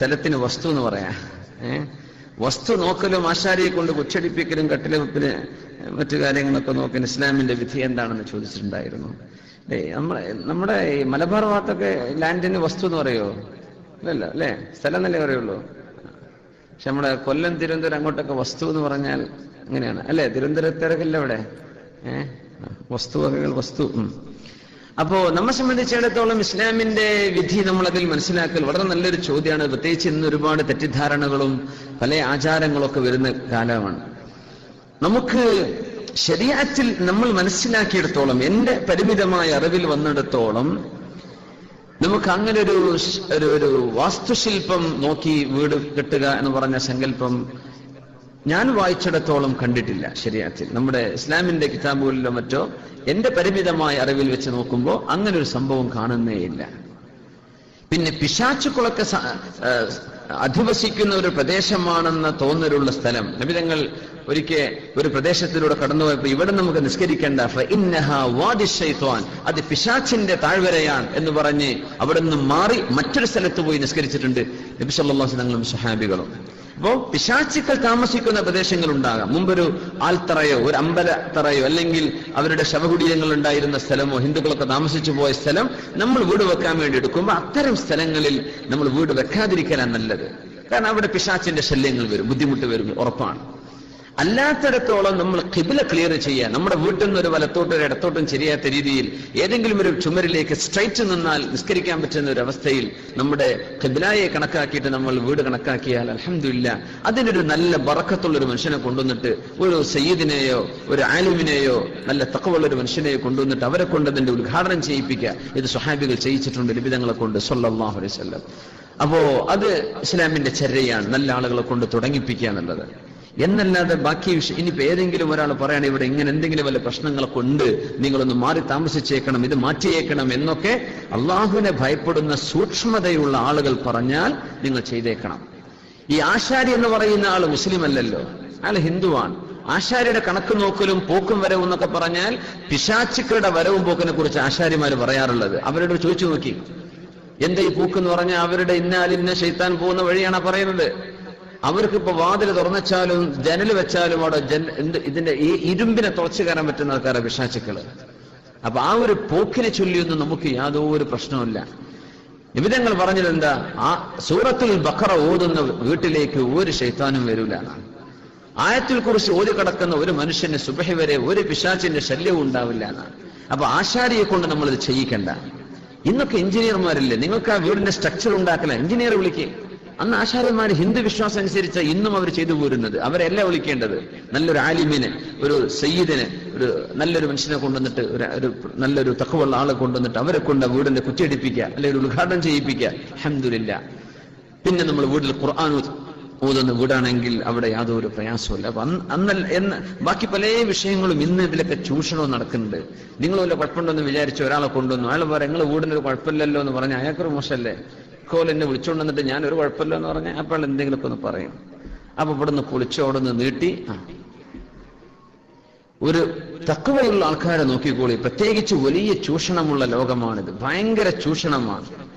സ്ഥലത്തിന് വസ്തു എന്ന് പറയാ. വസ്തു നോക്കലും ആശാരിയെ കൊണ്ട് കൊച്ചടിപ്പിക്കലും കട്ടിലെപ്പിന് മറ്റു കാര്യങ്ങളൊക്കെ നോക്കാൻ ഇസ്ലാമിന്റെ വിധി എന്താണെന്ന് ചോദിച്ചിട്ടുണ്ടായിരുന്നു. നമ്മളെ നമ്മുടെ ഈ മലബാർ ഭാഗത്തൊക്കെ ലാൻഡിന് വസ്തു എന്ന് പറയോ? ഇല്ലല്ലോ അല്ലേ? സ്ഥലം എന്നല്ലേ പറയുള്ളൂ? പക്ഷെ നമ്മുടെ കൊല്ലം തിരുവനന്തപുരം അങ്ങോട്ടൊക്കെ വസ്തു എന്ന് പറഞ്ഞാൽ അങ്ങനെയാണ് അല്ലേ? തിരുവനന്തപുരത്തിറക്കല്ല അവിടെ. ഏഹ് വസ്തുവകകൾ വസ്തു. അപ്പോ നമ്മെ സംബന്ധിച്ചിടത്തോളം ഇസ്ലാമിന്റെ വിധി നമ്മൾ അതിൽ മനസ്സിലാക്കൽ വളരെ നല്ലൊരു ചോദ്യമാണ്. പ്രത്യേകിച്ച് ഇന്ന് ഒരുപാട് തെറ്റിദ്ധാരണകളും പല ആചാരങ്ങളൊക്കെ വരുന്ന കാലമാണ്. നമുക്ക് ശരിയാറ്റിൽ നമ്മൾ മനസ്സിലാക്കിയിടത്തോളം എന്റെ പരിമിതമായ അറിവിൽ വന്നിടത്തോളം നമുക്ക് അങ്ങനെ ഒരു ഒരു വാസ്തുശില്പം നോക്കി വീട് കെട്ടുക എന്ന് പറഞ്ഞ സങ്കല്പം ഞാൻ വായിച്ചിടത്തോളം കണ്ടിട്ടില്ല ശരിയാത്തിൽ. നമ്മുടെ ഇസ്ലാമിന്റെ കിതാബുകളിലോ മറ്റോ എന്റെ പരിമിതമായ അറിവിൽ വെച്ച് നോക്കുമ്പോൾ അങ്ങനെ ഒരു സംഭവം കാണുന്നേയില്ല പിന്നെ പിശാച്ചുക്കളൊക്കെ അധിവസിക്കുന്ന ഒരു പ്രദേശമാണെന്ന തോന്നലുള്ള സ്ഥലം. നബിതങ്ങൾ ഒരിക്കൽ ഒരു പ്രദേശത്തിലൂടെ കടന്നുപോയപ്പോ ഇവിടെ നമുക്ക് നിസ്കരിക്കേണ്ട വാദിഷൈത്വാൻ അത് പിശാച്ചിന്റെ താഴ്വരയാണ് എന്ന് പറഞ്ഞ് അവിടെ നിന്ന് മാറി മറ്റൊരു സ്ഥലത്ത് പോയി നിസ്കരിച്ചിട്ടുണ്ട് നബി സല്ലല്ലാഹു അലൈഹി വസല്ലം സഹാബികളും അപ്പോ പിശാച്ചുക്കൾ താമസിക്കുന്ന പ്രദേശങ്ങൾ ഉണ്ടാകാം മുമ്പൊരു ആൽത്തറയോ ഒരു അമ്പലത്തറയോ അല്ലെങ്കിൽ അവരുടെ ശവകുടീരങ്ങൾ ഉണ്ടായിരുന്ന സ്ഥലമോ ഹിന്ദുക്കളൊക്കെ താമസിച്ചു പോയ സ്ഥലം നമ്മൾ വീട് വെക്കാൻ വേണ്ടി എടുക്കുമ്പോൾ അത്തരം സ്ഥലങ്ങളിൽ നമ്മൾ വീട് വെക്കാതിരിക്കാനാണ് നല്ലത്. കാരണം അവിടെ പിശാച്ചിന്റെ ശല്യങ്ങൾ വരും ബുദ്ധിമുട്ട് വരും ഉറപ്പാണ്. അല്ലാത്തിടത്തോളം നമ്മൾ കിബില ക്ലിയർ ചെയ്യുക നമ്മുടെ വീട്ടിൽ നിന്ന് ഒരു വലത്തോട്ടും ഒരു ഇടത്തോട്ടും ശരിയാത്ത രീതിയിൽ ഏതെങ്കിലും ഒരു ചുമരിലേക്ക് സ്ട്രൈറ്റ് നിന്നാൽ നിസ്കരിക്കാൻ പറ്റുന്ന ഒരു അവസ്ഥയിൽ നമ്മുടെ കിബിലായെ കണക്കാക്കിയിട്ട് നമ്മൾ വീട് കണക്കാക്കിയാൽ അലഹമില്ല അതിനൊരു നല്ല ബറക്കത്തുള്ള ഒരു മനുഷ്യനെ കൊണ്ടുവന്നിട്ട് ഒരു സയ്യിദിനെയോ ഒരു ആലിമിനെയോ നല്ല തക്കവുള്ള ഒരു മനുഷ്യനെയോ കൊണ്ടുവന്നിട്ട് അവരെ കൊണ്ട് അതിന്റെ ഉദ്ഘാടനം ചെയ്യിപ്പിക്കുക. ഇത് സ്വഹാബികൾ ചെയ്യിച്ചിട്ടുണ്ട് ലിപിതങ്ങളെ കൊണ്ട് സൊല്ലാഹു അലൈഹി വസല്ലം. അപ്പോ അത് ഇസ്ലാമിന്റെ ചര്യയാണ് നല്ല ആളുകളെ കൊണ്ട് തുടങ്ങിപ്പിക്കുക എന്നുള്ളത്. എന്നല്ലാതെ ബാക്കി വിഷയം ഇനിയിപ്പോ ഏതെങ്കിലും ഒരാൾ പറയണം ഇവിടെ ഇങ്ങനെ എന്തെങ്കിലും വല്ല പ്രശ്നങ്ങളൊക്കെ ഉണ്ട് നിങ്ങളൊന്ന് മാറി താമസിച്ചേക്കണം ഇത് മാറ്റിയേക്കണം എന്നൊക്കെ അള്ളാഹുവിനെ ഭയപ്പെടുന്ന സൂക്ഷ്മതയുള്ള ആളുകൾ പറഞ്ഞാൽ നിങ്ങൾ ചെയ്തേക്കണം. ഈ ആശാരി എന്ന് പറയുന്ന ആൾ മുസ്ലിം അല്ലല്ലോ അയാൾ ഹിന്ദുവാണ്. ആശാരിയുടെ കണക്ക് നോക്കലും പോക്കും വരവും എന്നൊക്കെ പറഞ്ഞാൽ പിശാച്ചുക്കളുടെ വരവും പോക്കിനെ കുറിച്ച് ആശാരിമാർ പറയാറുള്ളത്. അവരോട് ചോദിച്ചു നോക്കി. എന്താ ഈ പൂക്ക് എന്ന് പറഞ്ഞാൽ അവരുടെ ഇന്നാലിന്ന ശൈത്താൻ പോകുന്ന വഴിയാണ് പറയുന്നത്? അവർക്ക് ഇപ്പൊ വാതിൽ തുറന്നച്ചാലും ജനൽ വെച്ചാലും അവിടെ ജൻ ഇതിന്റെ ഈ ഇരുമ്പിനെ തുളച്ചു കയറാൻ പറ്റുന്ന ആൾക്കാരെ വിഷാച്ചുക്കൾ അപ്പൊ ആ ഒരു പോക്കിനെ ചൊല്ലിയൊന്നും നമുക്ക് യാതൊരു പ്രശ്നവുമില്ല. നിമിതങ്ങൾ പറഞ്ഞത് എന്താ ആ സൂറത്തിൽ ബഖറ ഓതുന്ന വീട്ടിലേക്ക് ഒരു ശൈത്താനും വരൂല. ആയത്തിൽ കുറിച്ച് ഓതി കിടക്കുന്ന ഒരു മനുഷ്യന് സുബഹി വരെ ഒരു പിശാചിന്റെ ശല്യവും ഉണ്ടാവില്ല എന്നാണ്. അപ്പൊ ആശാരിയെ കൊണ്ട് നമ്മൾ ഇത് ചെയ്യിക്കണ്ട. ഇന്നൊക്കെ എഞ്ചിനീയർമാരില്ലേ? നിങ്ങൾക്ക് ആ വീടിന്റെ സ്ട്രക്ചർ ഉണ്ടാക്കല. എഞ്ചിനീയർ വിളിക്കുക അന്ന് ആശാര്യന്മാർ ഹിന്ദു വിശ്വാസം അനുസരിച്ച് ഇന്നും അവർ ചെയ്തു പോരുന്നത്. അവരെല്ലാം വിളിക്കേണ്ടത് നല്ലൊരു ആലിമിനെ ഒരു സയ്യിദിനെ ഒരു നല്ലൊരു മനുഷ്യനെ കൊണ്ടുവന്നിട്ട് ഒരു നല്ലൊരു തക്കവുള്ള ആളെ കൊണ്ടുവന്നിട്ട് അവരെ കൊണ്ട് വീടിന്റെ കുറ്റിയടിപ്പിക്കുക അല്ലെങ്കിൽ ഉദ്ഘാടനം ചെയ്യിപ്പിക്കുക. അഹമ്മദില്ല പിന്നെ നമ്മൾ വീട്ടിൽ ഖുർആൻ ഊത് ഊതുന്ന വീടാണെങ്കിൽ അവിടെ യാതൊരു പ്രയാസമില്ല അപ്പൊ അന്ന് ബാക്കി പല വിഷയങ്ങളും ഇന്ന് ഇതിലൊക്കെ ചൂഷണവും നടക്കുന്നുണ്ട്. നിങ്ങൾ വല്ല കുഴപ്പമുണ്ടെന്ന് വിചാരിച്ച് ഒരാളെ കൊണ്ടുവന്നു. അയാൾ പറയാം നിങ്ങൾ വീടിനൊരു കുഴപ്പമില്ലല്ലോ എന്ന് പറഞ്ഞാൽ അയാൾക്കൊരു മോശമല്ലേ? കോൽ എന്നെ വിളിച്ചുകൊണ്ട് വന്നിട്ട് ഞാൻ ഒരു കുഴപ്പമില്ല എന്ന് പറഞ്ഞാൽ അപ്പോൾ എന്തെങ്കിലുമൊക്കെ ഒന്ന് പറയും. അപ്പൊ ഇവിടുന്ന് പൊളിച്ചോടൊന്ന് നീട്ടി. ഒരു തക്കവയുള്ള ആൾക്കാരെ നോക്കിക്കോളി. പ്രത്യേകിച്ച് വലിയ ചൂഷണമുള്ള ലോകമാണിത്. ഭയങ്കര ചൂഷണമാണ്.